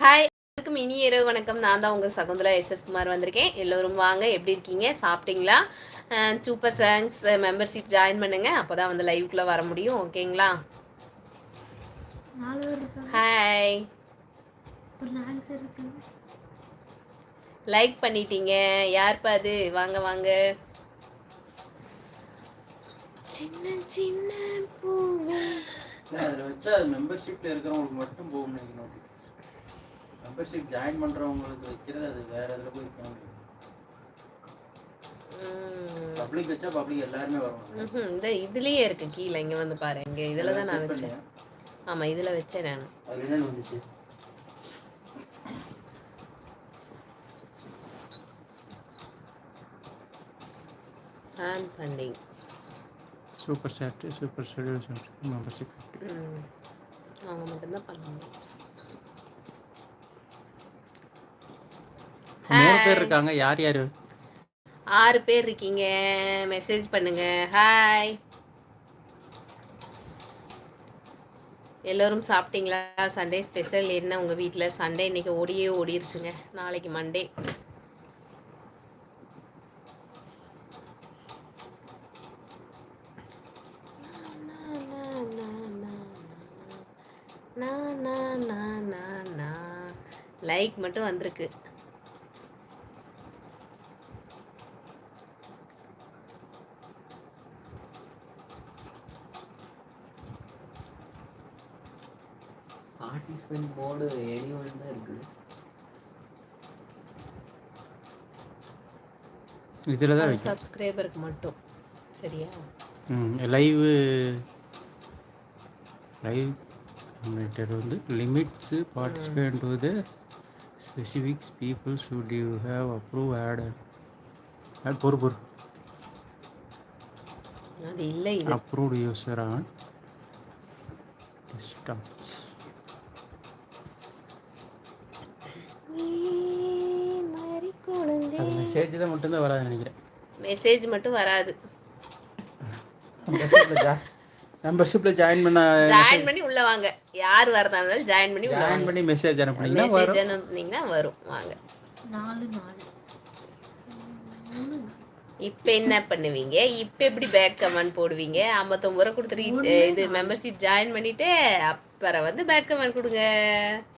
Hi எல்லாருக்கும் இனிய இரவு வணக்கம். நான் தான் உங்கள் சகுந்தலா எஸ்எஸ் குமார் வந்திருக்கேன். எல்லோரும் வாங்க எப்படி இருக்கீங்க? சாப்பிட்டீங்களா? சூப்பர் சாங்ஸ் மெம்பர்ஷிப் ஜாயின் பண்ணுங்க. அப்போ தான் வந்து லைவுக்குள்ளே வர முடியும். ஓகேங்களா ஹாய் லைக் பண்ணிட்டீங்க. யார்ப்பா அது? வாங்க வாங்க. சின்ன சின்ன வச்சா அது மெம்பர்ஷிப்பில் இருக்கிறவங்களுக்கு மட்டும் போகும் நினைக்கணும் மெம்பர்ஷிப் ஜாயின் பண்ணுறவங்களுக்கு வைக்கிறது அது வேற இதில் போய் வைக்க முடியும் ம். பப்ளிக் வச்சா பப்ளிக் எல்லாருமே ம்ஹும். இந்த இதுலயே இருக்கு. கீழே இங்க வந்து பாரு. இங்க இதுல தான் நான் வச்சேன்? ஆமா இதுல வச்சேன் நான். அது என்னன்னு வந்துச்சு? ஆன் பண்ணி super chat super schedule chat membership. அவங்க மட்டும்தான் பண்ணுவாங்க. மூணு பேர் இருக்காங்க. யார் யார்? ஆறு பேர் இருக்கீங்க. மெசேஜ் பண்ணுங்க. ஹாய் எல்லோரும் சாப்பிட்டீங்களா? சண்டே ஸ்பெஷல் என்ன உங்க வீட்டில் சண்டே இன்னைக்கு ஓடியே ஓடிருச்சுங்க. நாளைக்கு மண்டே லைக் மட்டும் வந்திருக்கு. பார்ட்டிசிபென்ட் மோடு எனி ஒன் தான் இருக்குது இதில் தான் சப்ஸ்கிரைபருக்கு மட்டும். சரியா? ம் லைவு லைவ் வந்து limits participant to specifics people should you have approve add add பொறு பொறு. அது இல்லை இது. அப்ரூவ்டு யூஸர் ஆன் ஸ்டாப்ஸ் அது மெசேஜ் தான் மட்டும்தான் வராது நினைக்கிறேன். மெசேஜ் மட்டும் வராது. ஜா மெம்பர்ஷிப்பில் ஜாயின் பண்ண ஜாயின் பண்ணி உள்ள வாங்க. யார் வரதா இருந்தாலும் ஜாயின் பண்ணி உள்ள ஜாயின் வாங்க. பண்ணி மெசேஜ் அனுப்புனீங்கன்னா மெசேஜ் வரும். அனுப்புனீங்கன்னா வரும். வாங்க. நாலு நாலு. இப்போ என்ன பண்ணுவீங்க? இப்போ எப்படி பேட் கமெண்ட் போடுவீங்க? ஐம்பத்தொம்பது ரூபா கொடுத்துட்டு இது மெம்பர்ஷிப் ஜாயின் பண்ணிட்டு அப்புறம் வந்து பேட் கமெண்ட் கொடுங்க.